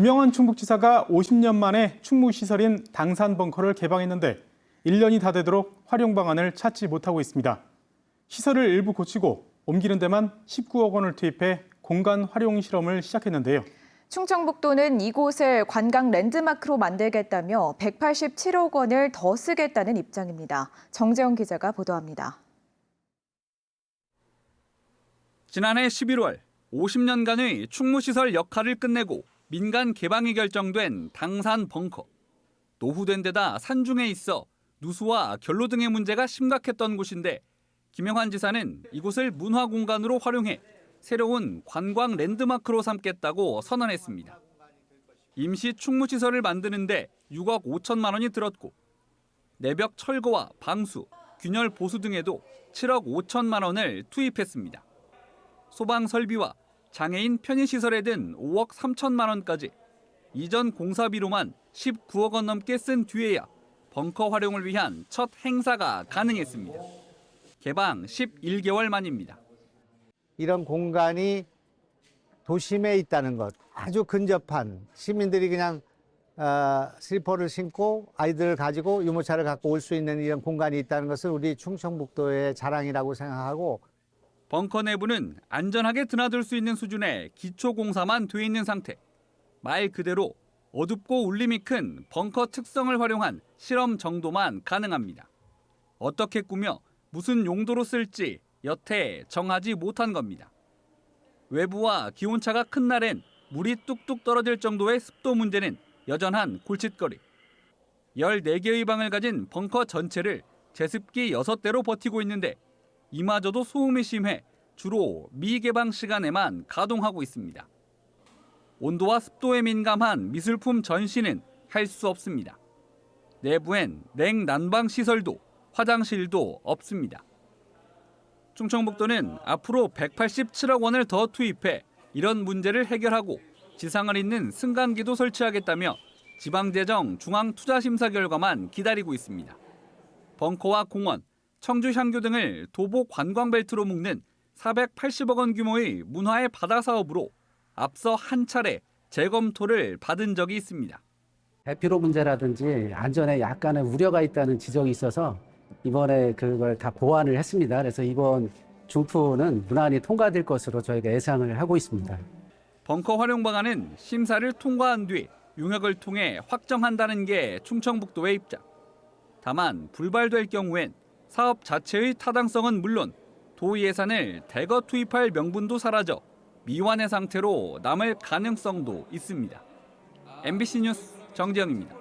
김영환 충북지사가 50년 만에 충무시설인 당산 벙커를 개방했는데 1년이 다 되도록 활용 방안을 찾지 못하고 있습니다. 시설을 일부 고치고 옮기는 데만 19억 원을 투입해 공간 활용 실험을 시작했는데요. 충청북도는 이곳을 관광 랜드마크로 만들겠다며 187억 원을 더 쓰겠다는 입장입니다. 정재영 기자가 보도합니다. 지난해 11월 50년간의 충무시설 역할을 끝내고 민간 개방이 결정된 당산 벙커. 노후된 데다 산중에 있어 누수와 결로 등의 문제가 심각했던 곳인데 김영환 지사는 이곳을 문화 공간으로 활용해 새로운 관광 랜드마크로 삼겠다고 선언했습니다. 임시 충무시설을 만드는데 6억 5천만 원이 들었고 내벽 철거와 방수, 균열 보수 등에도 7억 5천만 원을 투입했습니다. 소방 설비와 장애인 편의 시설에 든 5억 3천만 원까지 이전 공사비로만 19억 원 넘게 쓴 뒤에야 벙커 활용을 위한 첫 행사가 가능했습니다. 개방 11개월 만입니다. 이런 공간이 도심에 있다는 것 아주 근접한 시민들이 그냥 어, 슬리퍼를 신고 아이들을 가지고 유모차를 갖고 올 수 있는 이런 공간이 있다는 것은 우리 충청북도의 자랑이라고 생각하고 벙커 내부는 안전하게 드나들 수 있는 수준의 기초 공사만 돼 있는 상태. 말 그대로 어둡고 울림이 큰 벙커 특성을 활용한 실험 정도만 가능합니다. 어떻게 꾸며 무슨 용도로 쓸지 여태 정하지 못한 겁니다. 외부와 기온차가 큰 날엔 물이 뚝뚝 떨어질 정도의 습도 문제는 여전한 골칫거리. 14개의 방을 가진 벙커 전체를 제습기 6대로 버티고 있는데 이마저도 소음이 심해 주로 미개방 시간에만 가동하고 있습니다. 온도와 습도에 민감한 미술품 전시는 할 수 없습니다. 내부엔 냉난방 시설도 화장실도 없습니다. 충청북도는 앞으로 187억 원을 더 투입해 이런 문제를 해결하고 지상을 잇는 승강기도 설치하겠다며 지방재정 중앙투자심사 결과만 기다리고 있습니다. 벙커와 공원, 청주 향교 등을 도보 관광벨트로 묶는 480억 원 규모의 문화의 바다 사업으로 앞서 한 차례 재검토를 받은 적이 있습니다. 대피로 문제라든지 안전에 약간의 우려가 있다는 지적이 있어서 이번에 그걸 다 보완을 했습니다. 그래서 이번 중투는 무난히 통과될 것으로 저희가 예상을 하고 있습니다. 벙커 활용 방안은 심사를 통과한 뒤 용역을 통해 확정한다는 게 충청북도의 입장. 다만 불발될 경우엔 사업 자체의 타당성은 물론 도 예산을 대거 투입할 명분도 사라져 미완의 상태로 남을 가능성도 있습니다. MBC 뉴스 정지영입니다.